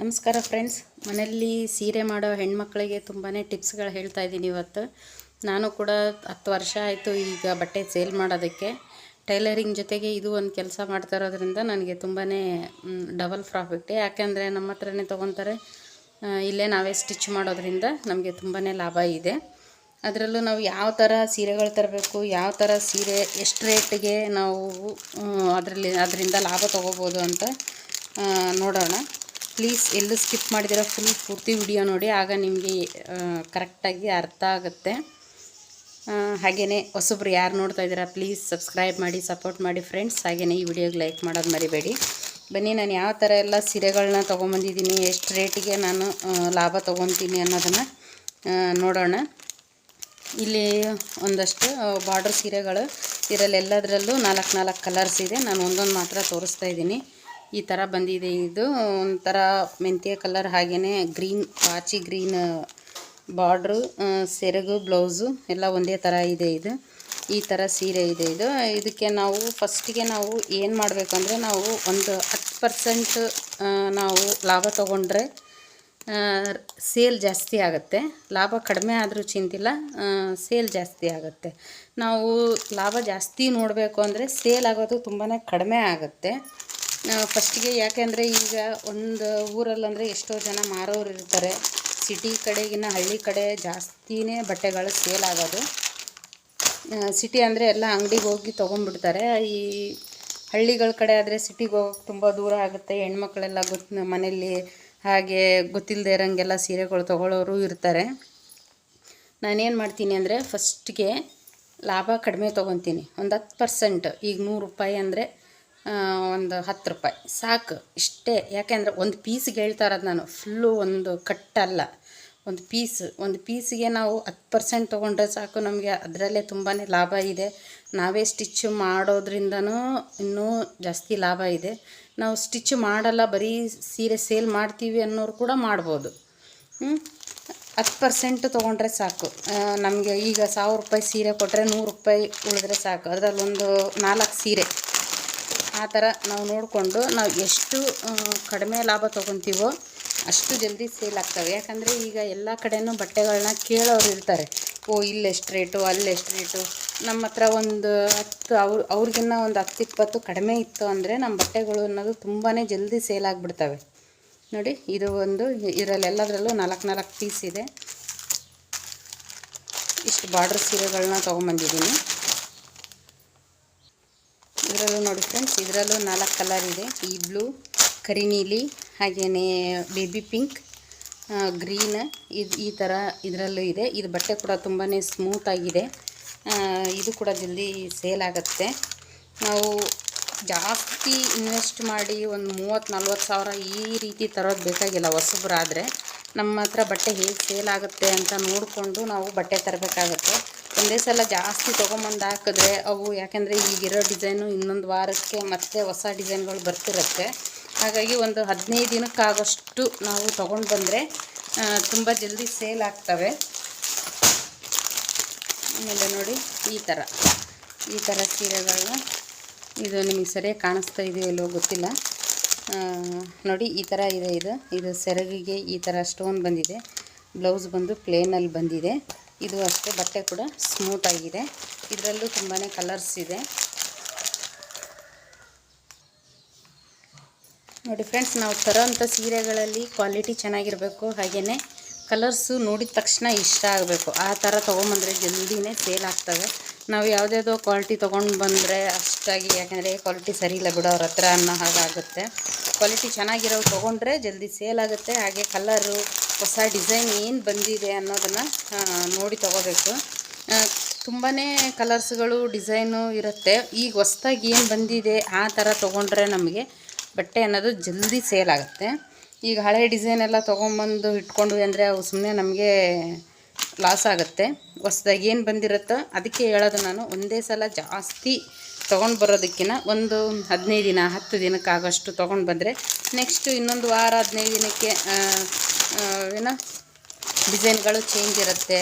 ನಮಸ್ಕಾರ ಫ್ರೆಂಡ್ಸ್. ಮನೆಯಲ್ಲಿ ಸೀರೆ ಮಾಡೋ ಹೆಣ್ಮಕ್ಳಿಗೆ ತುಂಬಾ ಟಿಪ್ಸ್ಗಳು ಹೇಳ್ತಾ ಇದ್ದೀನಿ ಇವತ್ತು. ನಾನು ಕೂಡ ಹತ್ತು ವರ್ಷ ಆಯಿತು ಈಗ ಬಟ್ಟೆ ಸೇಲ್ ಮಾಡೋದಕ್ಕೆ. ಟೈಲರಿಂಗ್ ಜೊತೆಗೆ ಇದು ಒಂದು ಕೆಲಸ ಮಾಡ್ತಾ ಇರೋದ್ರಿಂದ ನನಗೆ ತುಂಬಾ ಡಬಲ್ ಪ್ರಾಫಿಟ್. ಯಾಕೆಂದರೆ ನಮ್ಮ ಹತ್ರನೇ ತೊಗೊತಾರೆ. ಇಲ್ಲೇ ನಾವೇ ಸ್ಟಿಚ್ ಮಾಡೋದ್ರಿಂದ ನಮಗೆ ತುಂಬಾ ಲಾಭ ಇದೆ. ಅದರಲ್ಲೂ ನಾವು ಯಾವ ಥರ ಸೀರೆಗಳು ತರಬೇಕು, ಯಾವ ಥರ ಸೀರೆ, ಎಷ್ಟು ರೇಟ್ಗೆ ನಾವು ಅದರಲ್ಲಿ, ಅದರಿಂದ ಲಾಭ ತೊಗೋಬೋದು ಅಂತ ನೋಡೋಣ. ಪ್ಲೀಸ್ ಎಲ್ಲೂ ಸ್ಕಿಪ್ ಮಾಡಿದಿರೋ ಫುಲ್ ಪೂರ್ತಿ ವಿಡಿಯೋ ನೋಡಿ, ಆಗ ನಿಮಗೆ ಕರೆಕ್ಟಾಗಿ ಅರ್ಥ ಆಗುತ್ತೆ. ಹಾಗೆಯೇ ಹೊಸಬ್ರು ಯಾರು ನೋಡ್ತಾ ಇದ್ದೀರಾ, ಪ್ಲೀಸ್ ಸಬ್ಸ್ಕ್ರೈಬ್ ಮಾಡಿ, ಸಪೋರ್ಟ್ ಮಾಡಿ ಫ್ರೆಂಡ್ಸ್. ಹಾಗೆಯೇ ಈ ವಿಡಿಯೋಗೆ ಲೈಕ್ ಮಾಡೋದು ಮರಿಬೇಡಿ. ಬನ್ನಿ, ನಾನು ಯಾವ ಥರ ಎಲ್ಲ ಸೀರೆಗಳನ್ನ ತೊಗೊಂಬಂದಿದ್ದೀನಿ, ಎಷ್ಟು ರೇಟಿಗೆ ನಾನು ಲಾಭ ತೊಗೊತೀನಿ ಅನ್ನೋದನ್ನು ನೋಡೋಣ. ಇಲ್ಲಿ ಒಂದಷ್ಟು ಬಾರ್ಡ್ರ್ ಸೀರೆಗಳು ಇದರಲ್ಲಿ ಎಲ್ಲದರಲ್ಲೂ ನಾಲ್ಕು ನಾಲ್ಕು ಕಲರ್ಸ್ ಇದೆ. ನಾನು ಒಂದೊಂದು ಮಾತ್ರ ತೋರಿಸ್ತಾ ಇದ್ದೀನಿ. ಈ ಥರ ಬಂದಿದೆ. ಇದು ಒಂಥರ ಮೆಂತ್ಯ ಕಲರ್ ಹಾಗೆಯೇ ಗ್ರೀನ್ ಪಾಚಿ ಗ್ರೀನ್, ಬಾರ್ಡ್ರು ಸೆರಗು, ಬ್ಲೌಸು ಎಲ್ಲ ಒಂದೇ ಥರ ಇದೆ ಇದು. ಈ ಥರ ಸೀರೆ ಇದೆ ಇದು. ಇದಕ್ಕೆ ನಾವು ಫಸ್ಟಿಗೆ ನಾವು ಏನು ಮಾಡಬೇಕು ಅಂದರೆ ನಾವು ಒಂದು ಹತ್ತು ಪರ್ಸೆಂಟ್ ನಾವು ಲಾಭ ತೊಗೊಂಡ್ರೆ ಸೇಲ್ ಜಾಸ್ತಿ ಆಗುತ್ತೆ. ಲಾಭ ಕಡಿಮೆ ಆದರೂ ಚಿಂತಿಲ್ಲ ಸೇಲ್ ಜಾಸ್ತಿ ಆಗುತ್ತೆ. ನಾವು ಲಾಭ ಜಾಸ್ತಿ ನೋಡಬೇಕು ಅಂದರೆ ಸೇಲ್ ಆಗೋದು ತುಂಬಾ ಕಡಿಮೆ ಆಗುತ್ತೆ. ಫಸ್ಟಿಗೆ ಯಾಕೆಂದರೆ ಈಗ ಒಂದು ಊರಲ್ಲಂದರೆ ಎಷ್ಟೋ ಜನ ಮಾರೋರು ಇರ್ತಾರೆ. ಸಿಟಿ ಕಡೆಗಿನ ಹಳ್ಳಿ ಕಡೆ ಜಾಸ್ತಿನೇ ಬಟ್ಟೆಗಳು ಸೇಲ್ ಆಗೋದು. ಸಿಟಿ ಅಂದರೆ ಎಲ್ಲ ಅಂಗಡಿಗೆ ಹೋಗಿ ತೊಗೊಂಡ್ಬಿಡ್ತಾರೆ. ಈ ಹಳ್ಳಿಗಳ ಕಡೆ ಆದರೆ ಸಿಟಿಗೆ ಹೋಗೋಕೆ ತುಂಬ ದೂರ ಆಗುತ್ತೆ. ಹೆಣ್ಮಕ್ಳೆಲ್ಲ ಗೊತ್ತ ಮನೆಯಲ್ಲಿ ಹಾಗೆ ಗೊತ್ತಿಲ್ಲದೆ ಇರೋಂಗೆಲ್ಲ ಸೀರೆಗಳು ತೊಗೊಳ್ಳೋರು ಇರ್ತಾರೆ. ನಾನೇನು ಮಾಡ್ತೀನಿ ಅಂದರೆ, ಫಸ್ಟ್ಗೆ ಲಾಭ ಕಡಿಮೆ ತೊಗೊತೀನಿ. ಒಂದು ಹತ್ತು ಪರ್ಸೆಂಟ್ ಈಗ ನೂರು ರೂಪಾಯಿ ಅಂದರೆ ಒಂದು ಹತ್ತು ರೂಪಾಯಿ. ಸಾಕು, ಇಷ್ಟೇ. ಯಾಕೆಂದರೆ ಒಂದು ಪೀಸ್ಗೆ ಹೇಳ್ತಾ ಇರೋದು ನಾನು ಫುಲ್ಲು ಒಂದು ಕಟ್ಟಲ್ಲ. ಒಂದು ಪೀಸ್, ಒಂದು ಪೀಸಿಗೆ ನಾವು ಹತ್ತು ಪರ್ಸೆಂಟ್ ತೊಗೊಂಡ್ರೆ ಸಾಕು ನಮಗೆ. ಅದರಲ್ಲೇ ತುಂಬಾ ಲಾಭ ಇದೆ. ನಾವೇ ಸ್ಟಿಚ್ ಮಾಡೋದ್ರಿಂದನೂ ಇನ್ನೂ ಜಾಸ್ತಿ ಲಾಭ ಇದೆ. ನಾವು ಸ್ಟಿಚ್ ಮಾಡಲ್ಲ, ಬರೀ ಸೀರೆ ಸೇಲ್ ಮಾಡ್ತೀವಿ ಅನ್ನೋರು ಕೂಡ ಮಾಡ್ಬೋದು? ಹತ್ತು ಪರ್ಸೆಂಟ್ ತೊಗೊಂಡ್ರೆ ಸಾಕು. ನಮಗೆ ಈಗ ಸಾವಿರ ರೂಪಾಯಿ ಸೀರೆ ಕೊಟ್ಟರೆ ನೂರು ರೂಪಾಯಿ ಉಳಿದ್ರೆ ಸಾಕು. ಅದರಲ್ಲೊಂದು ನಾಲ್ಕು ಸೀರೆ. ಆ ಥರ ನಾವು ನೋಡಿಕೊಂಡು ನಾವು ಎಷ್ಟು ಕಡಿಮೆ ಲಾಭ ತೊಗೊತೀವೋ ಅಷ್ಟು ಜಲ್ದಿ ಸೇಲ್ ಆಗ್ತವೆ. ಯಾಕಂದರೆ ಈಗ ಎಲ್ಲ ಕಡೆಯೂ ಬಟ್ಟೆಗಳನ್ನ ಕೇಳೋರು ಇರ್ತಾರೆ. ಓ ಇಲ್ಲೆಷ್ಟು ರೇಟು ಅಲ್ಲೆಷ್ಟು ರೇಟು. ನಮ್ಮ ಹತ್ರ ಒಂದು ಹತ್ತು, ಅವ್ರು, ಅವ್ರಿಗಿನ್ನ ಒಂದು ಹತ್ತು, ಇಪ್ಪತ್ತು ಕಡಿಮೆ ಇತ್ತು ಅಂದರೆ ನಮ್ಮ ಬಟ್ಟೆಗಳು ಅನ್ನೋದು ತುಂಬಾ ಜಲ್ದಿ ಸೇಲ್ ಆಗಿಬಿಡ್ತವೆ. ನೋಡಿ, ಇದು ಒಂದು, ಇದರಲ್ಲಿ ಎಲ್ಲದರಲ್ಲೂ ನಾಲ್ಕು ನಾಲ್ಕು ಪೀಸ್ ಇದೆ. ಇಷ್ಟು ಬಾರ್ಡ್ರ್ ಸೀರೆಗಳನ್ನ ತೊಗೊಂಬಂದಿದ್ದೀನಿ. ಇದರಲ್ಲೂ ನೋಡಿ ಫ್ರೆಂಡ್ಸ್ ಇದರಲ್ಲೂ ನಾಲ್ಕು ಕಲರ್ ಇದೆ. ಈ ಬ್ಲೂ ಕರಿ ನೀಲಿ ಹಾಗೆಯೇ ಬೇಬಿ ಪಿಂಕ್ ಗ್ರೀನ್ ಇದು ಈ ಥರ ಇದರಲ್ಲೂ ಇದೆ. ಇದು ಬಟ್ಟೆ ಕೂಡ ತುಂಬಾ ಸ್ಮೂತಾಗಿದೆ ಇದು ಕೂಡ ಜಲ್ದಿ ಸೇಲ್ ಆಗುತ್ತೆ. ನಾವು ಜಾಸ್ತಿ ಇನ್ವೆಸ್ಟ್ ಮಾಡಿ ಒಂದು ಮೂವತ್ತು, ನಲ್ವತ್ತು ಸಾವಿರ ಈ ರೀತಿ ತರೋದು ಬೇಕಾಗಿಲ್ಲ. ಹೊಸಬ್ರಾದರೆ. ನಮ್ಮ ಹತ್ರ ಬಟ್ಟೆ ಹೇಗೆ ಸೇಲ್ ಆಗುತ್ತೆ ಅಂತ ನೋಡಿಕೊಂಡು ನಾವು ಬಟ್ಟೆ ತರಬೇಕಾಗತ್ತೆ. ಒಂದೇ ಸಲ ಜಾಸ್ತಿ ತೊಗೊಂಬಂದು ಹಾಕಿದ್ರೆ ಅವು, ಯಾಕೆಂದರೆ ಈಗಿರೋ ಡಿಸೈನು ಇನ್ನೊಂದು ವಾರಕ್ಕೆ ಮತ್ತೆ ಹೊಸ ಡಿಸೈನ್ಗಳು ಬರ್ತಿರುತ್ತೆ. ಹಾಗಾಗಿ ಒಂದು ಹದಿನೈದು ದಿನಕ್ಕಾಗೋಷ್ಟು ನಾವು ತೊಗೊಂಡು ಬಂದರೆ ತುಂಬ ಜಲ್ದಿ ಸೇಲ್ ಆಗ್ತವೆ. ಆಮೇಲೆ ನೋಡಿ, ಈ ಥರ ಈ ಥರ ಸೀರೆಗಳನ್ನ ಇದು ನಿಮಗೆ ಸರಿಯಾಗಿ ಕಾಣಿಸ್ತಾ ಇದೆಯೋ ಇಲ್ಲೋ ಗೊತ್ತಿಲ್ಲ. ನೋಡಿ, ಈ ಥರ ಇದೆ ಇದು. ಇದು ಸೆರಗಿಗೆ ಈ ಥರ ಸ್ಟೋನ್ ಬಂದಿದೆ. ಬ್ಲೌಸ್ ಬಂದು ಪ್ಲೇನಲ್ಲಿ ಬಂದಿದೆ. ಇದು ಅಷ್ಟೇ ಬಟ್ಟೆ ಕೂಡ ಸ್ಮೂತ್ ಆಗಿದೆ. ಇದರಲ್ಲೂ ತುಂಬಾ ಕಲರ್ಸ್ ಇದೆ. ನೋಡಿ ಫ್ರೆಂಡ್ಸ್ ನಾವು ತರೋಂಥ ಸೀರೆಗಳಲ್ಲಿ ಕ್ವಾಲಿಟಿ ಚೆನ್ನಾಗಿರಬೇಕು. ಹಾಗೆಯೇ ಕಲರ್ಸು ನೋಡಿದ ತಕ್ಷಣ ಇಷ್ಟ ಆಗಬೇಕು. ಆ ಥರ ತೊಗೊಂಬಂದರೆ ಜಲ್ದಿನೇ ಸೇಲ್ ಆಗ್ತವೆ. ನಾವು ಯಾವುದ್ಯಾವುದೋ ಕ್ವಾಲಿಟಿ ತೊಗೊಂಡು ಬಂದರೆ ಅಷ್ಟಾಗಿ, ಯಾಕೆಂದರೆ ಕ್ವಾಲಿಟಿ ಸರಿ ಇಲ್ಲ ಬಿಡೋ ಅವ್ರ ಹತ್ರ ಅನ್ನೋ ಹಾಗಾಗುತ್ತೆ. ಕ್ವಾಲಿಟಿ ಚೆನ್ನಾಗಿರೋ ತೊಗೊಂಡ್ರೆ ಜಲ್ದಿ ಸೇಲ್ ಆಗುತ್ತೆ. ಹಾಗೆ ಕಲರು ಹೊಸ ಡಿಸೈನ್ ಏನು ಬಂದಿದೆ ಅನ್ನೋದನ್ನು ನೋಡಿ ತೊಗೋಬೇಕು. ತುಂಬಾ ಕಲರ್ಸ್ಗಳು, ಡಿಸೈನು ಇರುತ್ತೆ. ಈಗ ಹೊಸ್ದಾಗಿ ಏನು ಬಂದಿದೆ ಆ ಥರ ತೊಗೊಂಡ್ರೆ ನಮಗೆ ಬಟ್ಟೆ ಅನ್ನೋದು ಜಲ್ದಿ ಸೇಲ್ ಆಗುತ್ತೆ. ಈಗ ಹಳೆ ಡಿಸೈನ್ ಎಲ್ಲ ತೊಗೊಂಬಂದು ಇಟ್ಕೊಂಡ್ವಿ ಅಂದರೆ ಅವು ಸುಮ್ಮನೆ ನಮಗೆ ಲಾಸ್ ಆಗುತ್ತೆ. ಹೊಸ್ದಾಗಿ ಏನು ಬಂದಿರುತ್ತೋ ಅದಕ್ಕೆ ಹೇಳೋದು ನಾನು, ಒಂದೇ ಸಲ ಜಾಸ್ತಿ ತೊಗೊಂಡು ಬರೋದಕ್ಕಿಂತ ಒಂದು ಹದಿನೈದು ದಿನ, ಹತ್ತು ದಿನಕ್ಕಾಗೋಷ್ಟು ತೊಗೊಂಡು ಬಂದರೆ, ನೆಕ್ಸ್ಟು ಇನ್ನೊಂದು ವಾರ, ಹದಿನೈದು ದಿನಕ್ಕೆ ಏನೋ? ಡಿಸೈನ್ಗಳು ಚೇಂಜ್ ಇರುತ್ತೆ,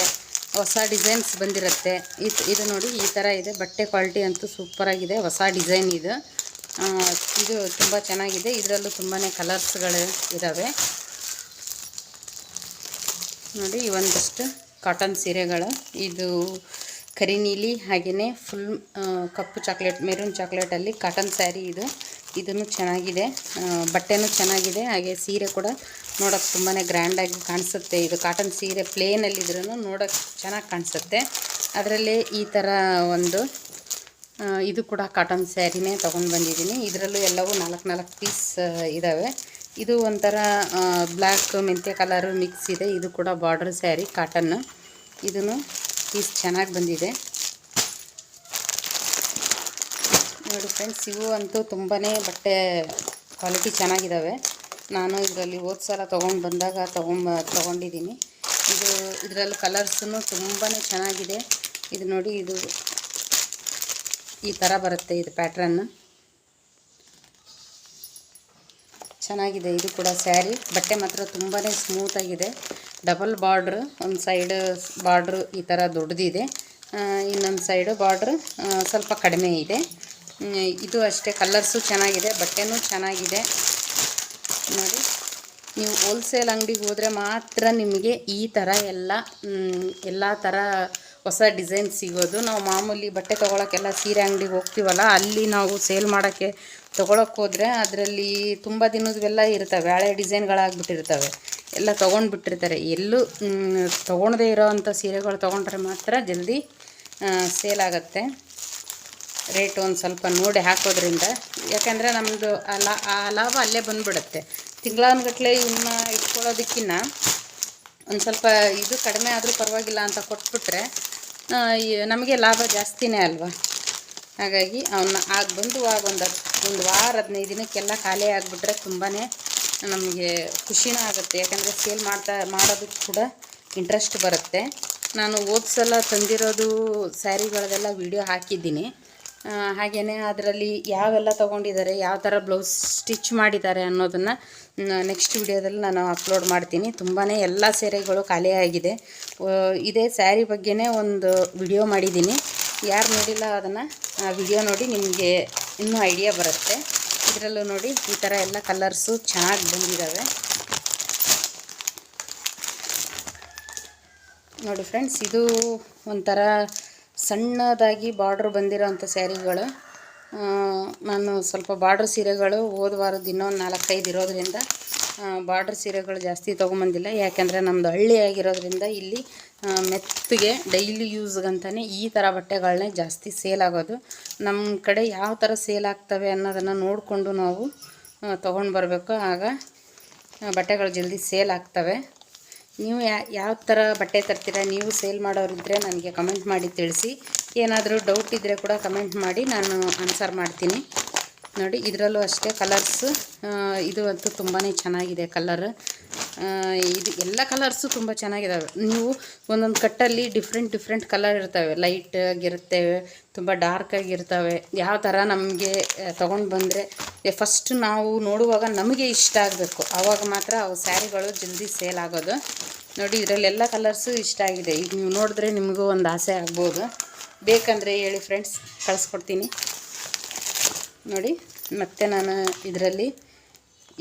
ಹೊಸ ಡಿಸೈನ್ಸ್ ಬಂದಿರುತ್ತೆ. ಇದು ಇದು ನೋಡಿ, ಈ ಥರ ಇದೆ. ಬಟ್ಟೆ ಕ್ವಾಲಿಟಿ ಅಂತೂ ಸೂಪರಾಗಿದೆ ಹೊಸ ಡಿಸೈನ್ ಇದು. ಇದು ತುಂಬ ಚೆನ್ನಾಗಿದೆ. ಇದರಲ್ಲೂ ತುಂಬಾ ಕಲರ್ಸ್ಗಳು ಇದ್ದಾವೆ ನೋಡಿ, ಒಂದಷ್ಟು ಕಾಟನ್ ಸೀರೆಗಳು. ಇದು ಕರಿ ನೀಲಿ ಹಾಗೆಯೇ ಫುಲ್ ಕಪ್ಪು ಚಾಕ್ಲೇಟ್ ಮೆರೂನ್ ಚಾಕ್ಲೇಟಲ್ಲಿ ಕಾಟನ್ ಸ್ಯಾರಿ ಇದು. ಇದನ್ನು ಚೆನ್ನಾಗಿದೆ. ಬಟ್ಟೆನೂ ಚೆನ್ನಾಗಿದೆ. ಹಾಗೆ ಸೀರೆ ಕೂಡ ನೋಡೋಕೆ ತುಂಬಾ ಗ್ರ್ಯಾಂಡಾಗಿ ಕಾಣಿಸುತ್ತೆ. ಇದು ಕಾಟನ್ ಸೀರೆ ಪ್ಲೇನಲ್ಲಿದ್ರೂ ನೋಡೋಕ್ಕೆ ಚೆನ್ನಾಗಿ ಕಾಣಿಸುತ್ತೆ. ಅದರಲ್ಲಿ ಈ ಥರ ಒಂದು ಇದು ಕೂಡ ಕಾಟನ್ ಸ್ಯಾರಿನೇ ತೊಗೊಂಡು ಬಂದಿದ್ದೀನಿ. ಇದರಲ್ಲೂ ಎಲ್ಲವೂ ನಾಲ್ಕು ನಾಲ್ಕು ಪೀಸ್ ಇದ್ದಾವೆ ಇದು ಒಂಥರ ಬ್ಲ್ಯಾಕ್ ಮೆಂತ್ಯ ಕಲರು ಮಿಕ್ಸ್ ಇದೆ. ಇದು ಕೂಡ ಬಾರ್ಡರ್ ಸ್ಯಾರಿ ಕಾಟನ್ನು ಇದನ್ನು ಪೀಸ್ ಚೆನ್ನಾಗಿ ಬಂದಿದೆ. ನೋಡಿ ಫ್ರೆಂಡ್ಸ್ ಇವು ಅಂತೂ ತುಂಬಾ ಬಟ್ಟೆ ಕ್ವಾಲಿಟಿ ಚೆನ್ನಾಗಿದ್ದಾವೆ ನಾನು ಇದರಲ್ಲಿ ಹೋದ ಸಲ ತೊಗೊಂಡು ಬಂದಾಗ ತೊಗೊಂಬ, ತೊಗೊಂಡಿದ್ದೀನಿ. ಇದು ಇದರಲ್ಲಿ ಕಲರ್ಸೂ ತುಂಬಾ ಚೆನ್ನಾಗಿದೆ. ಇದು ನೋಡಿ, ಇದು ಈ ಥರ ಬರುತ್ತೆ ಇದು ಪ್ಯಾಟ್ರನ್ ಚೆನ್ನಾಗಿದೆ ಇದು ಕೂಡ ಸ್ಯಾರಿ. ಬಟ್ಟೆ ಮಾತ್ರ ತುಂಬಾ ಸ್ಮೂತಾಗಿದೆ ಡಬಲ್ ಬಾರ್ಡ್ರ್, ಒಂದು ಸೈಡ್ ಬಾರ್ಡ್ರ್ ಈ ಥರ ದೊಡ್ಡದಿದೆ ಇನ್ನೊಂದು ಸೈಡು ಬಾರ್ಡ್ರ್ ಸ್ವಲ್ಪ ಕಡಿಮೆ ಇದೆ. ಇದು ಅಷ್ಟೇ ಕಲರ್ಸು ಚೆನ್ನಾಗಿದೆ, ಬಟ್ಟೆನೂ ಚೆನ್ನಾಗಿದೆ. ನೋಡಿ. ನೀವು ಹೋಲ್ಸೇಲ್ ಅಂಗಡಿಗೆ ಹೋದರೆ ಮಾತ್ರ ನಿಮಗೆ ಈ ಥರ ಎಲ್ಲ ಎಲ್ಲ ಥರ ಹೊಸ ಡಿಸೈನ್ ಸಿಗೋದು. ನಾವು ಮಾಮೂಲಿ ಬಟ್ಟೆ ತೊಗೊಳಕ್ಕೆಲ್ಲ ಸೀರೆ ಅಂಗಡಿಗೆ ಹೋಗ್ತೀವಲ್ಲ, ಅಲ್ಲಿ ನಾವು ಸೇಲ್ ಮಾಡೋಕ್ಕೆ ತೊಗೊಳಕ್ಕೆ ಹೋದರೆ ಅದರಲ್ಲಿ ತುಂಬ ದಿನದವೆಲ್ಲ ಇರ್ತವೆ. ಹಳೆ ಡಿಸೈನ್ಗಳಾಗ್ಬಿಟ್ಟಿರ್ತವೆ. ಎಲ್ಲ ತೊಗೊಂಡ್ಬಿಟ್ಟಿರ್ತಾರೆ. ಎಲ್ಲೂ ತೊಗೊಳದೇ ಇರೋ ಅಂಥ ಸೀರೆಗಳು ತೊಗೊಂಡ್ರೆ ಮಾತ್ರ ಜಲ್ದಿ ಸೇಲ್ ಆಗುತ್ತೆ. ರೇಟ್ ಒಂದು ಸ್ವಲ್ಪ ನೋಡಿ ಹಾಕೋದ್ರಿಂದ. ಯಾಕೆಂದರೆ ನಮ್ಮದು ಆ ಲಾಭ ಅಲ್ಲೇ ಬಂದುಬಿಡುತ್ತೆ. ತಿಂಗಳಾನುಗಟ್ಲೆ ಇವನ್ನ ಇಟ್ಕೊಳ್ಳೋದಕ್ಕಿನ್ನ ಒಂದು ಸ್ವಲ್ಪ ಇದು ಕಡಿಮೆ ಆದರೂ ಪರವಾಗಿಲ್ಲ ಅಂತ ಕೊಟ್ಬಿಟ್ರೆ ನಮಗೆ ಲಾಭ ಜಾಸ್ತಿನೇ ಅಲ್ವಾ? ಹಾಗಾಗಿ ಅವನ್ನ ಆಗ ಬಂದು ಆಗ ಒಂದು ಒಂದು ವಾರ, ಹದಿನೈದು ದಿನಕ್ಕೆಲ್ಲ ಖಾಲಿ ಆಗಿಬಿಟ್ರೆ ತುಂಬಾ ನಮಗೆ ಖುಷಿನೂ ಆಗುತ್ತೆ. ಯಾಕಂದರೆ ಸೇಲ್ ಮಾಡ್ತಾ ಮಾಡೋದಕ್ಕೆ ಕೂಡ ಇಂಟ್ರೆಸ್ಟ್ ಬರುತ್ತೆ. ನಾನು ಹೋದ ತಂದಿರೋದು ಸ್ಯಾರಿಗಳದೆಲ್ಲ ವಿಡಿಯೋ ಹಾಕಿದ್ದೀನಿ. ಹಾಗೆಯೇ ಅದರಲ್ಲಿ ಯಾವೆಲ್ಲ ತೊಗೊಂಡಿದ್ದಾರೆ, ಯಾವ ಥರ ಬ್ಲೌಸ್ ಸ್ಟಿಚ್ ಮಾಡಿದ್ದಾರೆ ಅನ್ನೋದನ್ನು ನೆಕ್ಸ್ಟ್ ವಿಡಿಯೋದಲ್ಲಿ ನಾನು ಅಪ್ಲೋಡ್ ಮಾಡ್ತೀನಿ. ತುಂಬಾ ಎಲ್ಲ ಸೀರೆಗಳು ಖಾಲಿಯಾಗಿದೆ ಇದೇ ಸ್ಯಾರಿ ಬಗ್ಗೆನೇ ಒಂದು ವಿಡಿಯೋ ಮಾಡಿದ್ದೀನಿ. ಯಾರು ನೋಡಿಲ್ಲ ಅದನ್ನು, ಆ ವಿಡಿಯೋ ನೋಡಿ ನಿಮಗೆ ಇನ್ನೂ ಐಡಿಯಾ ಬರುತ್ತೆ. ಇದರಲ್ಲೂ ನೋಡಿ ಈ ಥರ ಎಲ್ಲ ಕಲರ್ಸು ಚೆನ್ನಾಗಿ ಬಂದಿದ್ದಾವೆ ನೋಡಿ ಫ್ರೆಂಡ್ಸ್ ಇದು ಒಂಥರ ಸಣ್ಣದಾಗಿ ಬಾರ್ಡ್ರ್ ಬಂದಿರೋಂಥ ಸ್ಯಾರಿಗಳು ನಾನು ಸ್ವಲ್ಪ ಬಾರ್ಡ್ರ್ ಸೀರೆಗಳು ಹೋದ ವಾರದ ಇನ್ನೊಂದು ನಾಲ್ಕೈದು ಇರೋದ್ರಿಂದ ಬಾರ್ಡ್ರ್ ಸೀರೆಗಳು ಜಾಸ್ತಿ ತೊಗೊಂಬಂದಿಲ್ಲ. ಯಾಕೆಂದರೆ ನಮ್ಮದು ಹಳ್ಳಿ ಆಗಿರೋದ್ರಿಂದ ಇಲ್ಲಿ ಮೆತ್ತಗೆ ಡೈಲಿ ಯೂಸ್ಗಂತಲೇ ಈ ಥರ ಬಟ್ಟೆಗಳನ್ನೇ ಜಾಸ್ತಿ ಸೇಲ್ ಆಗೋದು. ನಮ್ಮ ಕಡೆ ಯಾವ ಥರ ಸೇಲ್ ಆಗ್ತವೆ ಅನ್ನೋದನ್ನು ನೋಡಿಕೊಂಡು ನಾವು ತೊಗೊಂಡು ಬರಬೇಕು. ಆಗ ಬಟ್ಟೆಗಳು ಜಲ್ದಿ ಸೇಲ್ ಆಗ್ತವೆ. ನೀವು ಯಾವ ಥರ ಬಟ್ಟೆ ತರ್ತೀರಾ, ನೀವು ಸೇಲ್ ಮಾಡೋರಿದ್ದರೆ ನನಗೆ ಕಮೆಂಟ್ ಮಾಡಿ ತಿಳಿಸಿ. ಏನಾದರೂ ಡೌಟ್ ಇದ್ದರೆ ಕೂಡ ಕಮೆಂಟ್ ಮಾಡಿ ನಾನು ಆನ್ಸರ್ ಮಾಡ್ತೀನಿ. ನೋಡಿ, ಇದರಲ್ಲೂ ಅಷ್ಟೇ ಕಲರ್ಸು ಇದು ಅಂತೂ ತುಂಬಾ ಚೆನ್ನಾಗಿದೆ ಕಲರ್ ಇದು ಎಲ್ಲ ಕಲರ್ಸು ತುಂಬ ಚೆನ್ನಾಗಿದ್ದಾವೆ ನೀವು ಒಂದೊಂದು ಕಟ್ಟಲ್ಲಿ ಡಿಫ್ರೆಂಟ್ ಡಿಫ್ರೆಂಟ್ ಕಲರ್ ಇರ್ತವೆ. ಲೈಟ್ ಆಗಿರ್ತವೆ ತುಂಬ ಡಾರ್ಕ್ ಆಗಿರ್ತವೆ. ಯಾವ ಥರ ನಮಗೆ ತೊಗೊಂಡು ಬಂದರೆ ಫಸ್ಟ್ ನಾವು ನೋಡುವಾಗ ನಮಗೆ ಇಷ್ಟ ಆಗಬೇಕು. ಆವಾಗ ಮಾತ್ರ ಅವು ಸ್ಯಾರಿಗಳು ಜಲ್ದಿ ಸೇಲ್ ಆಗೋದು. ನೋಡಿ ಇದರಲ್ಲೆಲ್ಲ ಕಲರ್ಸು ಇಷ್ಟ ಆಗಿದೆ. ಈಗ ನೀವು ನೋಡಿದ್ರೆ ನಿಮಗೂ ಒಂದು ಆಸೆ ಆಗ್ಬೋದು. ಬೇಕಂದರೆ ಹೇಳಿ ಫ್ರೆಂಡ್ಸ್ ಕಳಿಸ್ಕೊಡ್ತೀನಿ. ನೋಡಿ, ಮತ್ತೆ ನಾನು ಇದರಲ್ಲಿ,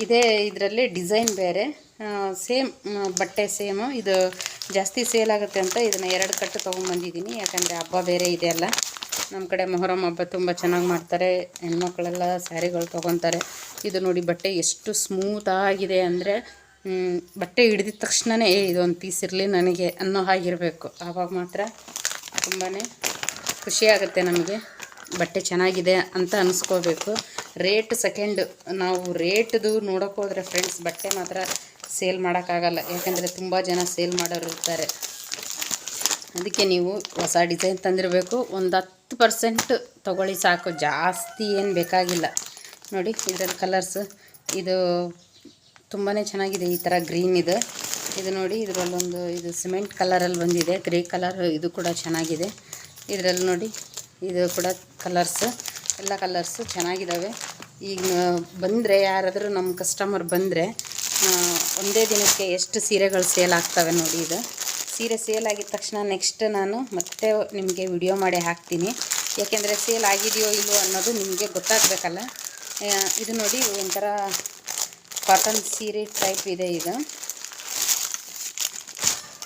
ಇದೇ ಇದರಲ್ಲಿ ಡಿಸೈನ್ ಬೇರೆ. ಸೇಮ್ ಬಟ್ಟೆ ಸೇಮು. ಇದು ಜಾಸ್ತಿ ಸೇಲ್ ಆಗುತ್ತೆ ಅಂತ ಇದನ್ನು ಎರಡು ಕಟ್ಟು ತೊಗೊಂಬಂದಿದ್ದೀನಿ. ಯಾಕಂದರೆ ಹಬ್ಬ ಬೇರೆ ಇದೆ ಅಲ್ಲ. ನಮ್ಮ ಕಡೆ ಮೊಹರಂ ಹಬ್ಬ ತುಂಬ ಚೆನ್ನಾಗಿ ಮಾಡ್ತಾರೆ. ಹೆಣ್ಮಕ್ಳೆಲ್ಲ ಸ್ಯಾರಿಗಳು ತೊಗೊತಾರೆ. ಇದು ನೋಡಿ, ಬಟ್ಟೆ ಎಷ್ಟು ಸ್ಮೂತಾಗಿದೆ ಅಂದರೆ ಬಟ್ಟೆ ಹಿಡಿದಿದ ತಕ್ಷಣವೇ ಇದೊಂದು ಪೀಸ್ ಇರಲಿ ನನಗೆ ಅನ್ನೋ ಹಾಗಿರಬೇಕು. ಆವಾಗ ಮಾತ್ರ ತುಂಬಾ ಖುಷಿ ಆಗುತ್ತೆ ನಮಗೆ. ಬಟ್ಟೆ ಚೆನ್ನಾಗಿದೆ ಅಂತ ಅನಿಸ್ಕೋಬೇಕು. ರೇಟ್ ಸೆಕೆಂಡ್ ನಾವು ರೇಟ್ದು ನೋಡೋಕೆ ಹೋದರೆ ಫ್ರೆಂಡ್ಸ್ ಬಟ್ಟೆ ಮಾತ್ರ ಸೇಲ್ ಮಾಡೋಕ್ಕಾಗಲ್ಲ. ಯಾಕಂದರೆ ತುಂಬ ಜನ ಸೇಲ್ ಮಾಡೋರು ಇರ್ತಾರೆ. ಅದಕ್ಕೆ ನೀವು ಹೊಸ ಡಿಸೈನ್ ತಂದಿರಬೇಕು. ಒಂದು ಹತ್ತು ಪರ್ಸೆಂಟ್ ತೊಗೊಳ್ಳಿ ಸಾಕು. ಜಾಸ್ತಿ ಏನು ಬೇಕಾಗಿಲ್ಲ. ನೋಡಿ ಇದರಲ್ಲಿ ಕಲರ್ಸ್ ಇದು ತುಂಬಾ ಚೆನ್ನಾಗಿದೆ ಈ ಥರ ಗ್ರೀನ್ ಇದೆ. ಇದು ನೋಡಿ ಇದರಲ್ಲೊಂದು ಇದು ಸಿಮೆಂಟ್ ಕಲರಲ್ಲಿ ಬಂದಿದೆ. ಗ್ರೇ ಕಲರ್ ಇದು ಕೂಡ ಚೆನ್ನಾಗಿದೆ. ಇದರಲ್ಲಿ ನೋಡಿ ಇದು ಕೂಡ ಕಲರ್ಸ್ ಎಲ್ಲ ಕಲರ್ಸು ಚೆನ್ನಾಗಿದ್ದಾವೆ ಈಗ ಬಂದರೆ ಯಾರಾದರೂ ನಮ್ಮ ಕಸ್ಟಮರ್ ಬಂದರೆ ಒಂದೇ ದಿನಕ್ಕೆ ಎಷ್ಟು ಸೀರೆಗಳು ಸೇಲ್ ಆಗ್ತವೆ ನೋಡಿ ಇದು. ಸೀರೆ ಸೇಲ್ ಆಗಿದ ತಕ್ಷಣ ನೆಕ್ಸ್ಟ್ ನಾನು ಮತ್ತೆ ನಿಮಗೆ ವಿಡಿಯೋ ಮಾಡಿ ಹಾಕ್ತೀನಿ. ಯಾಕೆಂದರೆ ಸೇಲ್ ಆಗಿದೆಯೋ ಇಲ್ಲವೋ ಅನ್ನೋದು ನಿಮಗೆ ಗೊತ್ತಾಗಬೇಕಲ್ಲ. ಇದು ನೋಡಿ ಒಂಥರ ಕಾಟನ್ ಸೀರೆ ಟೈಪ್ ಇದೆ ಇದು.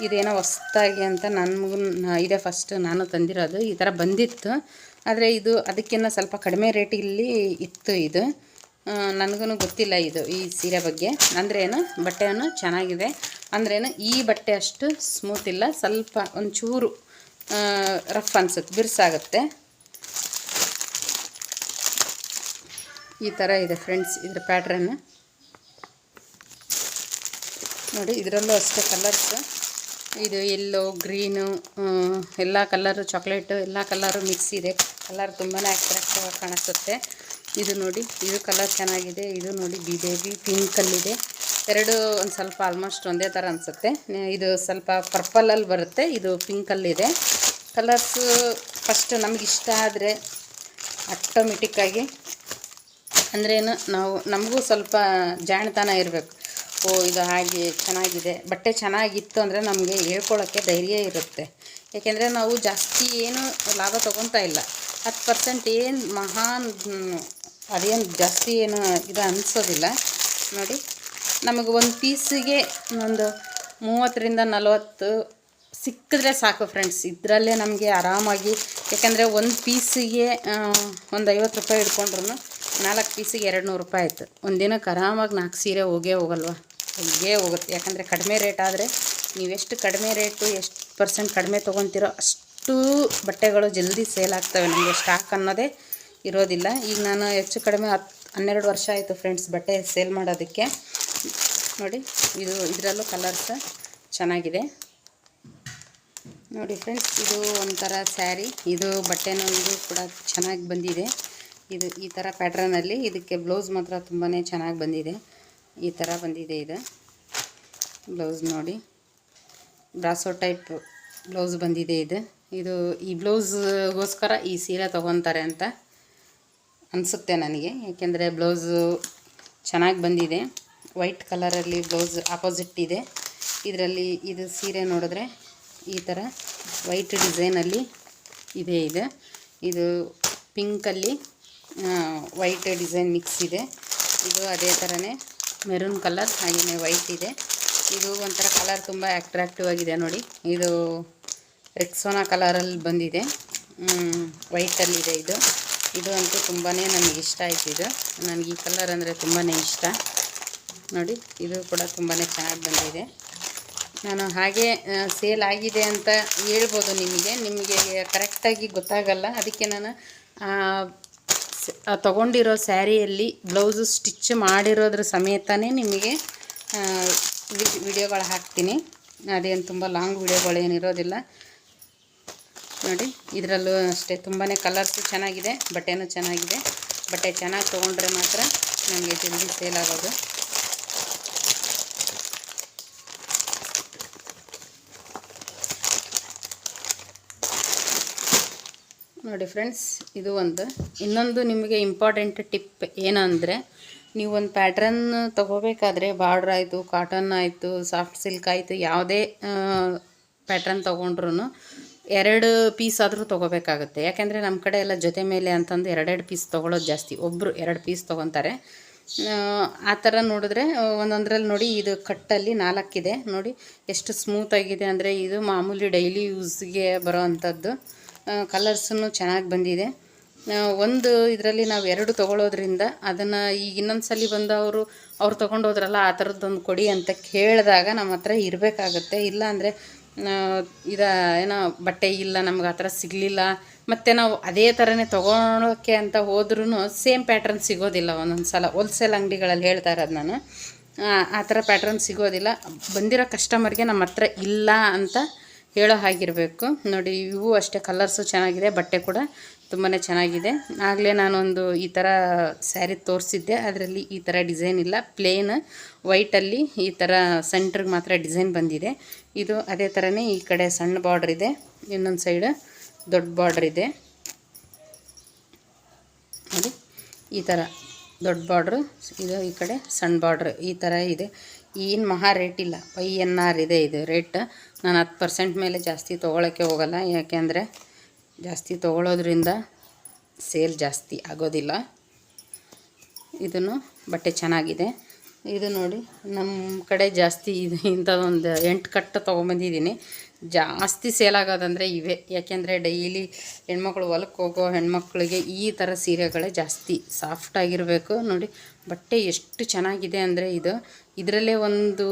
ಇದೇನೋ ಹೊಸ್ದಾಗಿ ಅಂತ ನನಗೂ ಇದೇ ಫಸ್ಟ್ ನಾನು ತಂದಿರೋದು. ಈ ಥರ ಬಂದಿತ್ತು. ಆದರೆ ಇದು ಅದಕ್ಕಿಂತ ಸ್ವಲ್ಪ ಕಡಿಮೆ ರೇಟಿಲ್ಲಿ ಇತ್ತು ಇದು. ನನಗೂ ಗೊತ್ತಿಲ್ಲ ಇದು ಈ ಸೀರೆ ಬಗ್ಗೆ. ಅಂದ್ರೇನು ಬಟ್ಟೆಯನ್ನು ಚೆನ್ನಾಗಿದೆ. ಅಂದ್ರೇನು ಈ ಬಟ್ಟೆ ಅಷ್ಟು ಸ್ಮೂತ್ ಇಲ್ಲ. ಸ್ವಲ್ಪ ಒಂಚೂರು ರಫ್ ಅನ್ಸುತ್ತೆ. ಬಿರ್ಸಾಗುತ್ತೆ. ಈ ಥರ ಇದೆ ಫ್ರೆಂಡ್ಸ್ ಇದರ ಪ್ಯಾಟ್ರನ್ ನೋಡಿ ಇದರಲ್ಲೂ ಅಷ್ಟೇ ಕಲರ್ಸ್ ಇದು ಎಲ್ಲೋ ಗ್ರೀನು ಎಲ್ಲ ಕಲರು ಚಾಕ್ಲೇಟು ಎಲ್ಲ ಕಲರು ಮಿಕ್ಸ್ ಇದೆ. ಕಲರ್ ತುಂಬಾ ಅಟ್ರಾಕ್ಟಿವ್ ಕಾಣಿಸುತ್ತೆ. ಇದು ನೋಡಿ, ಇದು ಕಲರ್ ಚೆನ್ನಾಗಿದೆ. ಇದು ನೋಡಿ ಬಿ ಬೇಬಿ ಪಿಂಕಲ್ಲಿದೆ ಎರಡು ಒಂದು ಸ್ವಲ್ಪ ಆಲ್ಮೋಸ್ಟ್ ಒಂದೇ ಥರ ಅನಿಸುತ್ತೆ. ಇದು ಸ್ವಲ್ಪ ಪರ್ಪಲಲ್ಲಿ ಬರುತ್ತೆ. ಇದು ಪಿಂಕಲ್ಲಿದೆ ಕಲರ್ಸು ಫಸ್ಟ್ ನಮಗೆ ಇಷ್ಟ ಆದರೆ ಆಟೋಮೆಟಿಕ್ಕಾಗಿ ಅಂದ್ರೇನು ನಾವು, ನಮಗೂ ಸ್ವಲ್ಪ ಜಾಣತನ ಇರಬೇಕು. ಓ ಇದು ಹಾಗೆ ಚೆನ್ನಾಗಿದೆ. ಬಟ್ಟೆ ಚೆನ್ನಾಗಿತ್ತು ಅಂದರೆ ನಮಗೆ ಹೇಳ್ಕೊಳ್ಳೋಕ್ಕೆ ಧೈರ್ಯ ಇರುತ್ತೆ. ಏಕೆಂದರೆ ನಾವು ಜಾಸ್ತಿ ಏನು ಲಾಭ ತೊಗೊತಾ ಇಲ್ಲ. ಹತ್ತು ಪರ್ಸೆಂಟ್ ಏನು ಮಹಾನ್, ಅದೇನು ಜಾಸ್ತಿ ಏನು ಇದು ಅನಿಸೋದಿಲ್ಲ. ನೋಡಿ, ನಮಗೆ ಒಂದು ಪೀಸಿಗೆ ಒಂದು ಮೂವತ್ತರಿಂದ ನಲವತ್ತು ಸಿಕ್ಕಿದ್ರೆ ಸಾಕು ಫ್ರೆಂಡ್ಸ್ ಇದರಲ್ಲೇ ನಮಗೆ ಆರಾಮಾಗಿ ಯಾಕಂದರೆ ಒಂದು ಪೀಸಿಗೆ ಒಂದು ಐವತ್ತು ರೂಪಾಯಿ ಹಿಡ್ಕೊಂಡ್ರು ನಾಲ್ಕು ಪೀಸಿಗೆ ಎರಡು ನೂರು ರೂಪಾಯಿ ಆಯಿತು. ಒಂದಿನಕ್ಕೆ ದಿನಕ್ಕೆ ಆರಾಮಾಗಿ ನಾಲ್ಕು ಸೀರೆ ಹೋಗೇ ಹೋಗಲ್ವಾ? ಹೋಗೇ ಹೋಗುತ್ತೆ. ಯಾಕಂದರೆ ಕಡಿಮೆ ರೇಟ್ ಆದರೆ ನೀವೆಷ್ಟು ಕಡಿಮೆ ರೇಟು ಎಷ್ಟು ಪರ್ಸೆಂಟ್ ಕಡಿಮೆ ತೊಗೊತೀರೋ ಅಷ್ಟು ಬಟ್ಟೆಗಳು ಜಲ್ದಿ ಸೇಲ್ ಆಗ್ತವೆ. ನಮಗೆ ಸ್ಟಾಕ್ ಅನ್ನೋದೇ ಇರೋದಿಲ್ಲ. ಈಗ ನಾನು ಹೆಚ್ಚು ಕಡಿಮೆ ಹತ್ತು ಹನ್ನೆರಡು ವರ್ಷ ಆಯಿತು ಫ್ರೆಂಡ್ಸ್ ಬಟ್ಟೆ ಸೇಲ್ ಮಾಡೋದಕ್ಕೆ. ನೋಡಿ, ಇದು ಇದರಲ್ಲೂ ಕಲರ್ಸ್ ಚೆನ್ನಾಗಿದೆ. ನೋಡಿ ಫ್ರೆಂಡ್ಸ್ ಇದು ಒಂಥರ ಸ್ಯಾರಿ ಇದು ಬಟ್ಟೆನೂ ಇದು ಕೂಡ ಚೆನ್ನಾಗಿ ಬಂದಿದೆ. ಇದು ಈ ಥರ ಪ್ಯಾಟ್ರನಲ್ಲಿ ಇದಕ್ಕೆ ಬ್ಲೌಸ್ ಮಾತ್ರ ತುಂಬಾ ಚೆನ್ನಾಗಿ ಬಂದಿದೆ. ಈ ಥರ ಬಂದಿದೆ ಇದು. ಬ್ಲೌಸ್ ನೋಡಿ. ಬ್ರಾಸೋ ಟೈಪ್ ಬ್ಲೌಸ್ ಬಂದಿದೆ ಇದು. ಇದು ಈ ಬ್ಲೌಸ್ಗೋಸ್ಕರ ಈ ಸೀರೆ ತೊಗೊತಾರೆ ಅಂತ ಅನಿಸುತ್ತೆ ನನಗೆ. ಏಕೆಂದರೆ ಬ್ಲೌಸು ಚೆನ್ನಾಗಿ ಬಂದಿದೆ. ವೈಟ್ ಕಲರಲ್ಲಿ ಬ್ಲೌಸ್ ಆಪೋಸಿಟ್ ಇದೆ. ಇದರಲ್ಲಿ ಇದು ಸೀರೆ ನೋಡಿದ್ರೆ ಈ ಥರ ವೈಟ್ ಡಿಸೈನಲ್ಲಿ ಇದೆ ಇದು. ಇದು ಪಿಂಕಲ್ಲಿ ವೈಟ್ ಡಿಸೈನ್ ಮಿಕ್ಸ್ ಇದೆ. ಇದು ಅದೇ ಥರನೇ ಮೆರೂನ್ ಕಲರ್ ಹಾಗೆಯೇ ವೈಟ್ ಇದೆ. ಇದು ಒಂಥರ ಕಲರ್ ತುಂಬ ಅಟ್ರಾಕ್ಟಿವ್ ಆಗಿದೆ ನೋಡಿ. ಇದು ರೆಕ್ಸೋನಾ ಕಲರಲ್ಲಿ ಬಂದಿದೆ. ವೈಟಲ್ಲಿದೆ ಇದು. ಇದು ಅಂತೂ ತುಂಬಾ ನನಗೆ ಇಷ್ಟ ಆಯಿತು ಇದು. ನನಗೆ ಈ ಕಲರ್ ಅಂದರೆ ತುಂಬಾ ಇಷ್ಟ. ನೋಡಿ, ಇದು ಕೂಡ ತುಂಬಾ ಚೆನ್ನಾಗಿ ಬಂದಿದೆ. ನಾನು ಹಾಗೆ ಸೇಲ್ ಆಗಿದೆ ಅಂತ ಹೇಳ್ಬೋದು ನಿಮಗೆ. ನಿಮಗೆ ಕರೆಕ್ಟಾಗಿ ಗೊತ್ತಾಗಲ್ಲ. ಅದಕ್ಕೆ ನಾನು ತೊಗೊಂಡಿರೋ ಸ್ಯಾರಿಯಲ್ಲಿ ಬ್ಲೌಸು ಸ್ಟಿಚ್ ಮಾಡಿರೋದ್ರ ಸಮೇತನೇ ನಿಮಗೆ ವಿಡಿಯೋಗಳು ಹಾಕ್ತೀನಿ. ಅದೇನು ತುಂಬ ಲಾಂಗ್ ವಿಡಿಯೋಗಳು ಏನಿರೋದಿಲ್ಲ. ನೋಡಿ, ಇದರಲ್ಲೂ ಅಷ್ಟೇ ತುಂಬಾ ಕಲರ್ಸು ಚೆನ್ನಾಗಿದೆ, ಬಟ್ಟೆನೂ ಚೆನ್ನಾಗಿದೆ. ಬಟ್ಟೆ ಚೆನ್ನಾಗಿ ತೊಗೊಂಡ್ರೆ ಮಾತ್ರ ನಮಗೆ ಜಲ್ದಿ ಸೇಲ್ ಆಗೋದು. ನೋಡಿ ಫ್ರೆಂಡ್ಸ್ ಇದು ಒಂದು. ಇನ್ನೊಂದು ನಿಮಗೆ ಇಂಪಾರ್ಟೆಂಟ್ ಟಿಪ್ ಏನಂದರೆ, ನೀವು ಒಂದು ಪ್ಯಾಟ್ರನ್ ತೊಗೋಬೇಕಾದ್ರೆ ಬಾರ್ಡ್ರ್ ಆಯಿತು ಕಾಟನ್ ಆಯಿತು ಸಾಫ್ಟ್ ಸಿಲ್ಕ್ ಆಯಿತು, ಯಾವುದೇ ಪ್ಯಾಟ್ರನ್ ತೊಗೊಂಡ್ರು ಎರಡು ಪೀಸ್ ಆದರೂ ತೊಗೋಬೇಕಾಗುತ್ತೆ. ಯಾಕೆಂದರೆ ನಮ್ಮ ಕಡೆ ಎಲ್ಲ ಜೊತೆ ಮೇಲೆ ಅಂತಂದು ಎರಡೆರಡು ಪೀಸ್ ತೊಗೊಳೋದು ಜಾಸ್ತಿ. ಒಬ್ಬರು ಎರಡು ಪೀಸ್ ತೊಗೊತಾರೆ. ಆ ಥರ ನೋಡಿದ್ರೆ, ಒಂದೊಂದ್ರಲ್ಲಿ ನೋಡಿ ಇದು ಕಟ್ಟಲ್ಲಿ ನಾಲ್ಕಿದೆ. ನೋಡಿ ಎಷ್ಟು ಸ್ಮೂತಾಗಿದೆ ಅಂದರೆ ಇದು ಮಾಮೂಲಿ ಡೈಲಿ ಯೂಸ್ಗೆ ಬರೋ ಅಂಥದ್ದು ಕಲರ್ಸನ್ನು ಚೆನ್ನಾಗಿ ಬಂದಿದೆ. ಒಂದು ಇದರಲ್ಲಿ ನಾವು ಎರಡು ತೊಗೊಳೋದ್ರಿಂದ ಅದನ್ನು ಈಗ ಇನ್ನೊಂದು ಸಲ ಬಂದು ಅವರು ತೊಗೊಂಡೋದ್ರಲ್ಲ ಆ ಥರದ್ದೊಂದು ಕೊಡಿ ಅಂತ ಕೇಳಿದಾಗ ನಮ್ಮ ಹತ್ರ ಇರಬೇಕಾಗತ್ತೆ. ಇಲ್ಲ ಅಂದರೆ ಇದ ಏನೋ ಬಟ್ಟೆ ಇಲ್ಲ, ನಮ್ಗೆ ಆ ಥರ ಸಿಗಲಿಲ್ಲ. ಮತ್ತು ನಾವು ಅದೇ ಥರನೇ ತೊಗೊಳೋಕ್ಕೆ ಅಂತ ಹೋದ್ರೂ ಸೇಮ್ ಪ್ಯಾಟ್ರನ್ ಸಿಗೋದಿಲ್ಲ ಒಂದೊಂದು ಸಲ ಹೋಲ್ಸೇಲ್ ಅಂಗಡಿಗಳಲ್ಲಿ ಹೇಳ್ತಾ ಇರೋದು ನಾನು. ಆ ಥರ ಪ್ಯಾಟ್ರನ್ ಸಿಗೋದಿಲ್ಲ. ಬಂದಿರೋ ಕಸ್ಟಮರ್ಗೆ ನಮ್ಮ ಹತ್ರ ಇಲ್ಲ ಅಂತ ಹೇಳೋ ಹಾಗಿರಬೇಕು. ನೋಡಿ, ಇವು ಅಷ್ಟೇ ಕಲರ್ಸು ಚೆನ್ನಾಗಿದೆ, ಬಟ್ಟೆ ಕೂಡ ತುಂಬಾ ಚೆನ್ನಾಗಿದೆ. ಆಗಲೇ ನಾನೊಂದು ಈ ಥರ ಸ್ಯಾರಿ ತೋರಿಸಿದ್ದೆ. ಅದರಲ್ಲಿ ಈ ಥರ ಡಿಸೈನ್ ಇಲ್ಲ. ಪ್ಲೇನ್ ವೈಟಲ್ಲಿ ಈ ಥರ ಸೆಂಟ್ರಿಗೆ ಮಾತ್ರ ಡಿಸೈನ್ ಬಂದಿದೆ. ಇದು ಅದೇ ಥರನೇ ಈ ಕಡೆ ಸಣ್ಣ ಬಾರ್ಡ್ರ್ ಇದೆ. ಇನ್ನೊಂದು ಸೈಡ್ ದೊಡ್ಡ ಬಾರ್ಡ್ರ್ ಇದೆ. ನೋಡಿ, ಈ ಥರ ದೊಡ್ಡ ಬಾರ್ಡ್ರು ಇದು ಈ ಕಡೆ ಸಣ್ಣ ಬಾರ್ಡ್ರ್ ಈ ಥರ ಇದೆ. ಏನು ಮಹಾ ರೇಟ್ ಇಲ್ಲ. ಐ ಎನ್ ಆರ್ ಇದೆ ಇದು ರೇಟ್ ನಾನು ಹತ್ತು ಪರ್ಸೆಂಟ್ ಮೇಲೆ ಜಾಸ್ತಿ ತೊಗೊಳಕ್ಕೆ ಹೋಗಲ್ಲ. ಯಾಕೆಂದರೆ ಜಾಸ್ತಿ ತೊಗೊಳೋದ್ರಿಂದ ಸೇಲ್ ಜಾಸ್ತಿ ಆಗೋದಿಲ್ಲ. ಇದನ್ನು ಬಟ್ಟೆ ಚೆನ್ನಾಗಿದೆ. ಇದು ನೋಡಿ ನಮ್ಮ ಕಡೆ ಜಾಸ್ತಿ ಇದು ಇಂಥದ್ದೊಂದು ಎಂಟು ಕಟ್ಟು ತೊಗೊಂಬಂದಿದ್ದೀನಿ. ಜಾಸ್ತಿ ಸೇಲ್ ಆಗೋದಂದರೆ ಇವೆ. ಯಾಕೆಂದರೆ ಡೈಲಿ ಹೆಣ್ಮಕ್ಳು ಹೊಲಕ್ಕೆ ಹೋಗೋ ಹೆಣ್ಮಕ್ಳಿಗೆ ಈ ಥರ ಸೀರೆಗಳೇ ಜಾಸ್ತಿ ಸಾಫ್ಟಾಗಿರಬೇಕು ನೋಡಿ. ಬಟ್ಟೆ ಎಷ್ಟು ಚೆನ್ನಾಗಿದೆ ಅಂದರೆ ಇದು. ಇದರಲ್ಲೇ ಒಂದು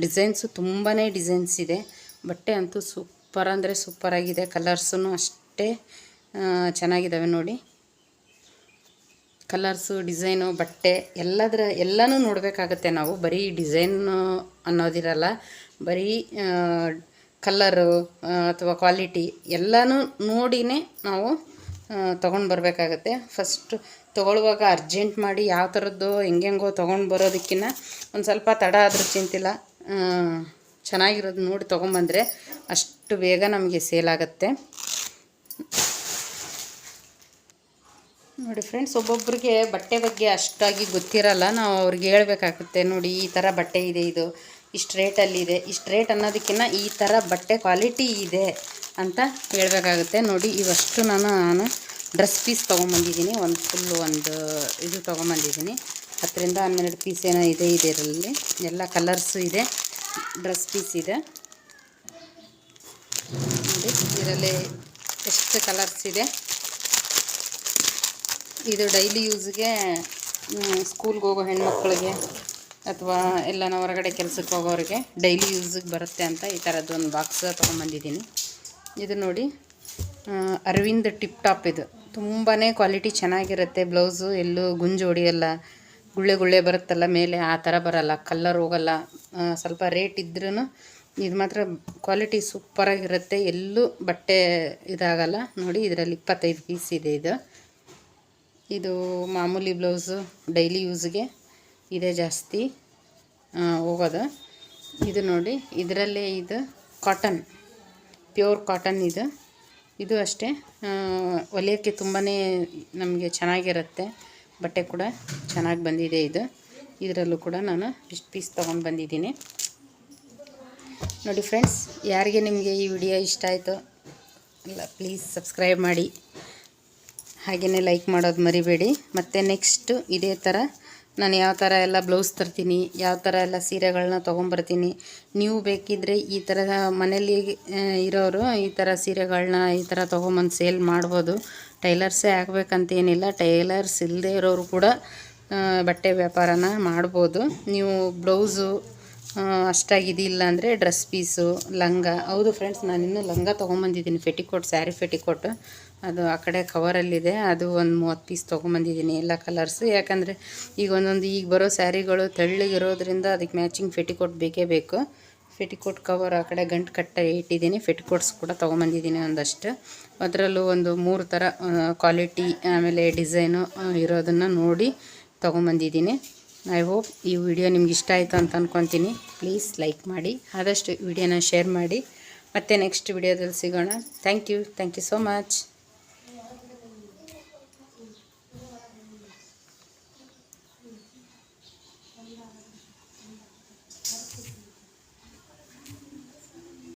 ಡಿಸೈನ್ಸು ತುಂಬಾ ಡಿಸೈನ್ಸ್ ಇದೆ. ಬಟ್ಟೆ ಅಂತೂ ಸೂಪರ್ ಅಂದರೆ ಸೂಪರಾಗಿದೆ ಕಲರ್ಸೂ ಅಷ್ಟೇ ಚೆನ್ನಾಗಿದ್ದಾವೆ ನೋಡಿ. ಕಲರ್ಸು ಡಿಸೈನು ಬಟ್ಟೆ ಎಲ್ಲದರ, ಎಲ್ಲನೂ ನೋಡಬೇಕಾಗತ್ತೆ ನಾವು. ಬರೀ ಡಿಸೈನು ಅನ್ನೋದಿರಲ್ಲ. ಬರೀ ಕಲ್ಲರು ಅಥವಾ ಕ್ವಾಲಿಟಿ ಎಲ್ಲನೂ ನೋಡಿನೇ ನಾವು ತೊಗೊಂಡು ಬರಬೇಕಾಗತ್ತೆ. ಫಸ್ಟ್ ತೊಗೊಳ್ಳುವಾಗ ಅರ್ಜೆಂಟ್ ಮಾಡಿ ಯಾವ ಥರದ್ದು ಹೆಂಗೆಂಗೋ ತೊಗೊಂಡು ಬರೋದಕ್ಕಿಂತ ಒಂದು ಸ್ವಲ್ಪ ತಡ ಆದರೂ ಚಿಂತಿಲ್ಲ. ಚೆನ್ನಾಗಿರೋದು ನೋಡಿ ತೊಗೊಂಬಂದರೆ ಅಷ್ಟು ಬೇಗ ನಮಗೆ ಸೇಲ್ ಆಗುತ್ತೆ. ನೋಡಿ ಫ್ರೆಂಡ್ಸ್ ಒಬ್ಬೊಬ್ರಿಗೆ ಬಟ್ಟೆ ಬಗ್ಗೆ ಅಷ್ಟಾಗಿ ಗೊತ್ತಿರಲ್ಲ. ನಾವು ಅವ್ರಿಗೆ ಹೇಳಬೇಕಾಗುತ್ತೆ, ನೋಡಿ, ಈ ಥರ ಬಟ್ಟೆ ಇದೆ ಇದು. ಇಷ್ಟು ರೇಟಲ್ಲಿದೆ ಇಷ್ಟು ರೇಟ್ ಅನ್ನೋದಕ್ಕಿಂತ ಈ ಥರ ಬಟ್ಟೆ ಕ್ವಾಲಿಟಿ ಇದೆ ಅಂತ ಹೇಳಬೇಕಾಗುತ್ತೆ. ನೋಡಿ, ಇವಷ್ಟು ನಾನು ನಾನು ಡ್ರೆಸ್ ಪೀಸ್ ತೊಗೊಂಬಂದಿದ್ದೀನಿ. ಒಂದು ಫುಲ್ಲು ಒಂದು ಇದು ತೊಗೊಂಬಂದಿದ್ದೀನಿ. ಹತ್ತರಿಂದ ಹನ್ನೆರಡು ಪೀಸ್ ಏನೋ ಇದೆ ಇದರಲ್ಲಿ. ಎಲ್ಲ ಕಲರ್ಸು ಇದೆ. ಡ್ರೆಸ್ ಪೀಸ್ ಇದೆ. ನೋಡಿ, ಇದರಲ್ಲಿ ಎಷ್ಟು ಕಲರ್ಸ್ ಇದೆ. ಇದು ಡೈಲಿ ಯೂಸ್ಗೆ ಸ್ಕೂಲ್ಗೆ ಹೋಗೋ ಹೆಣ್ಮಕ್ಳಿಗೆ ಅಥವಾ ಎಲ್ಲ ಹೊರಗಡೆ ಕೆಲಸಕ್ಕೆ ಹೋಗೋರಿಗೆ ಡೈಲಿ ಯೂಸಿಗೆ ಬರುತ್ತೆ ಅಂತ ಈ ಥರದ್ದು ಒಂದು ಬಾಕ್ಸ್ ತೊಗೊಂಬಂದಿದ್ದೀನಿ. ಇದು ನೋಡಿ ಅರವಿಂದ್ ಟಿಪ್ ಟಾಪ್ ಇದು. ತುಂಬಾ ಕ್ವಾಲಿಟಿ ಚೆನ್ನಾಗಿರುತ್ತೆ. ಬ್ಲೌಸು ಎಲ್ಲೂ ಗುಂಜು ಹೊಡಿಯಲ್ಲ, ಗುಳ್ಳೆ ಗುಳ್ಳೆ ಬರುತ್ತಲ್ಲ ಮೇಲೆ, ಆ ಥರ ಬರಲ್ಲ ಕಲ್ಲರ್ ಹೋಗಲ್ಲ. ಸ್ವಲ್ಪ ರೇಟ್ ಇದ್ರೂ ಇದು ಮಾತ್ರ ಕ್ವಾಲಿಟಿ ಸೂಪರಾಗಿರುತ್ತೆ ಎಲ್ಲೂ ಬಟ್ಟೆ ಇದಾಗಲ್ಲ. ನೋಡಿ, ಇದರಲ್ಲಿ ಇಪ್ಪತ್ತೈದು ಪೀಸ್ ಇದೆ ಇದು. ಇದು ಮಾಮೂಲಿ ಬ್ಲೌಸು ಡೈಲಿ ಯೂಸ್ಗೆ ಇದೇ ಜಾಸ್ತಿ ಹೋಗೋದು. ಇದು ನೋಡಿ, ಇದರಲ್ಲೇ ಇದು ಕಾಟನ್ ಪ್ಯೂರ್ ಕಾಟನ್ ಇದು. ಇದು ಅಷ್ಟೇ. ಹೊಲಿಯೋಕ್ಕೆ ತುಂಬಾ ನಮಗೆ ಚೆನ್ನಾಗಿರುತ್ತೆ. ಬಟ್ಟೆ ಕೂಡ ಚೆನ್ನಾಗಿ ಬಂದಿದೆ ಇದು. ಇದರಲ್ಲೂ ಕೂಡ ನಾನು ಇಷ್ಟು ಪೀಸ್ ತೊಗೊಂಡು ಬಂದಿದ್ದೀನಿ. ನೋಡಿ ಫ್ರೆಂಡ್ಸ್ ಯಾರಿಗೆ ನಿಮಗೆ ಈ ವಿಡಿಯೋ ಇಷ್ಟ ಆಯಿತು ಅಲ್ಲ ಪ್ಲೀಸ್ ಸಬ್ಸ್ಕ್ರೈಬ್ ಮಾಡಿ. ಹಾಗೆಯೇ ಲೈಕ್ ಮಾಡೋದು ಮರಿಬೇಡಿ. ಮತ್ತು ನೆಕ್ಸ್ಟು ಇದೇ ಥರ ನಾನು ಯಾವ ಥರ ಎಲ್ಲ ಬ್ಲೌಸ್ ತರ್ತೀನಿ, ಯಾವ ಥರ ಎಲ್ಲ ಸೀರೆಗಳನ್ನ ತೊಗೊಂಬರ್ತೀನಿ, ನೀವು ಬೇಕಿದ್ದರೆ ಈ ಥರ ಮನೇಲಿ ಇರೋರು ಈ ಥರ ಸೀರೆಗಳನ್ನ ಈ ಥರ ತೊಗೊಂಬಂದು ಸೇಲ್ ಮಾಡ್ಬೋದು. ಟೈಲರ್ಸೇ ಆಗಬೇಕಂತೇನಿಲ್ಲ ಟೈಲರ್ಸ್ ಇಲ್ಲದೆ ಇರೋರು ಕೂಡ ಬಟ್ಟೆ ವ್ಯಾಪಾರನ ಮಾಡ್ಬೋದು. ನೀವು ಬ್ಲೌಸು ಅಷ್ಟಾಗಿ ಇದಿಲ್ಲ ಅಂದರೆ ಡ್ರೆಸ್ ಪೀಸು, ಲಂಗ. ಹೌದು ಫ್ರೆಂಡ್ಸ್ ನಾನು ಇನ್ನೂ ಲಂಗ ತೊಗೊಂಬಂದಿದ್ದೀನಿ ಫೆಟಿಕೋಟ್ ಸ್ಯಾರಿ ಫೆಟಿಕೋಟ್ ಅದು ಆ ಕಡೆ ಕವರಲ್ಲಿದೆ ಅದು ಒಂದು ಮೂವತ್ತು ಪೀಸ್ ತೊಗೊಂಬಂದಿದ್ದೀನಿ ಎಲ್ಲ ಕಲರ್ಸು ಯಾಕಂದರೆ ಈಗ ಒಂದೊಂದು ಈಗ ಬರೋ ಸ್ಯಾರಿಗಳು ತೆಳ್ಳಗಿರೋದ್ರಿಂದ ಅದಕ್ಕೆ ಮ್ಯಾಚಿಂಗ್ ಫೆಟಿಕೋಟ್ ಬೇಕೇ ಬೇಕು. ಫೆಟಿಕೋಟ್ ಕವರ್ ಆ ಕಡೆ ಗಂಟು ಕಟ್ಟ ಇಟ್ಟಿದ್ದೀನಿ. ಫೆಟಿಕೋಟ್ಸ್ ಕೂಡ ತೊಗೊಂಬಂದಿದ್ದೀನಿ ಒಂದಷ್ಟು. ಅದರಲ್ಲೂ ಒಂದು ಮೂರು ಥರ ಕ್ವಾಲಿಟಿ ಆಮೇಲೆ ಡಿಸೈನು ಇರೋದನ್ನು ನೋಡಿ ತೊಗೊಂಬಂದಿದ್ದೀನಿ. ಐ ಹೋಪ್ ಈ ವಿಡಿಯೋ ನಿಮ್ಗೆ ಇಷ್ಟ ಆಯಿತು ಅಂತ ಅಂದ್ಕೊತೀನಿ ಪ್ಲೀಸ್ ಲೈಕ್ ಮಾಡಿ. ಆದಷ್ಟು ವಿಡಿಯೋನ ಶೇರ್ ಮಾಡಿ. ಮತ್ತೆ ನೆಕ್ಸ್ಟ್ ವಿಡಿಯೋದಲ್ಲಿ ಸಿಗೋಣ. Thank you thank you so much